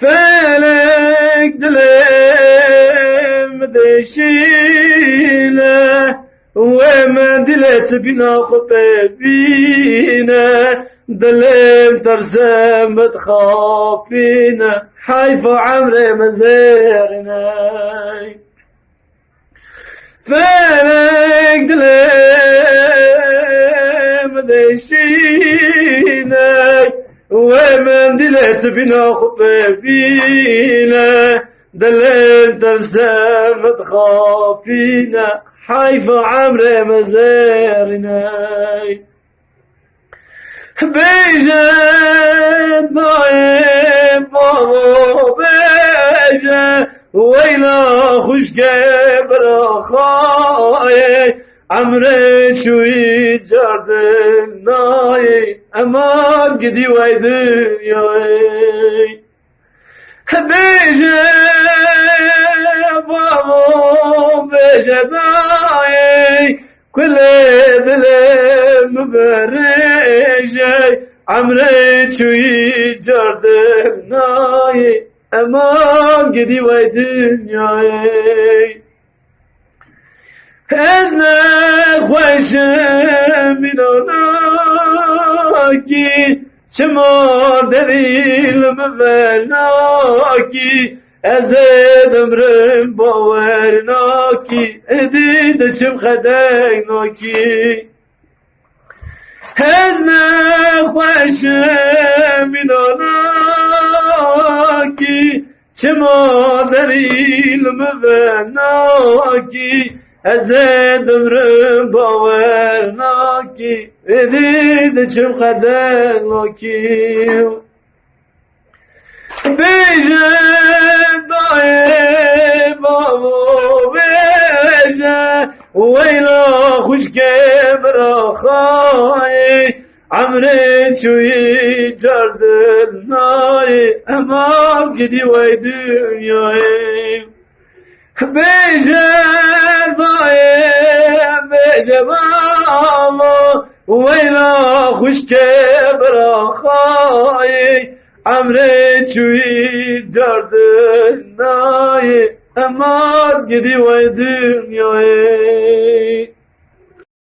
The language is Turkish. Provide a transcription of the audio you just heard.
فلك دلم دشينا وما دلت بنا خطبينا دلم ترزم بتخافينا حيفا عمري مزيرنا فلك دلم دشينا ومندلت بنا دلين ترسام تخافينا حيف عمر مزارنا. بيجا ضايم بابا بيجا ويلا خشك برخاي Amre çuyi cardın nay Aman gidi vay dünyayı. Beje balo beje daim Kule dilim berece Amre çuyi cardın nay Aman gidi vay dünyayı Ez nexweşim binanakî Çimar derîlim velnakî Ez edimrim bawer nakî Edî diçim xedeng nakî Ez nexweşim binanakî Çimar derîlim velnakî Ezed ömrüm baver naki Edir de çim kader naki. Beje daye bavo beje Veyla huşke bırakayı Amre çuyi cardın nayi Emam gidi ve dünyayı. Beje اما گدی وی دنیای بیجه دای بیجه بابو ویلا خوشکه براخای عمري شوي دردن ناي أمار قدي ويدن يوي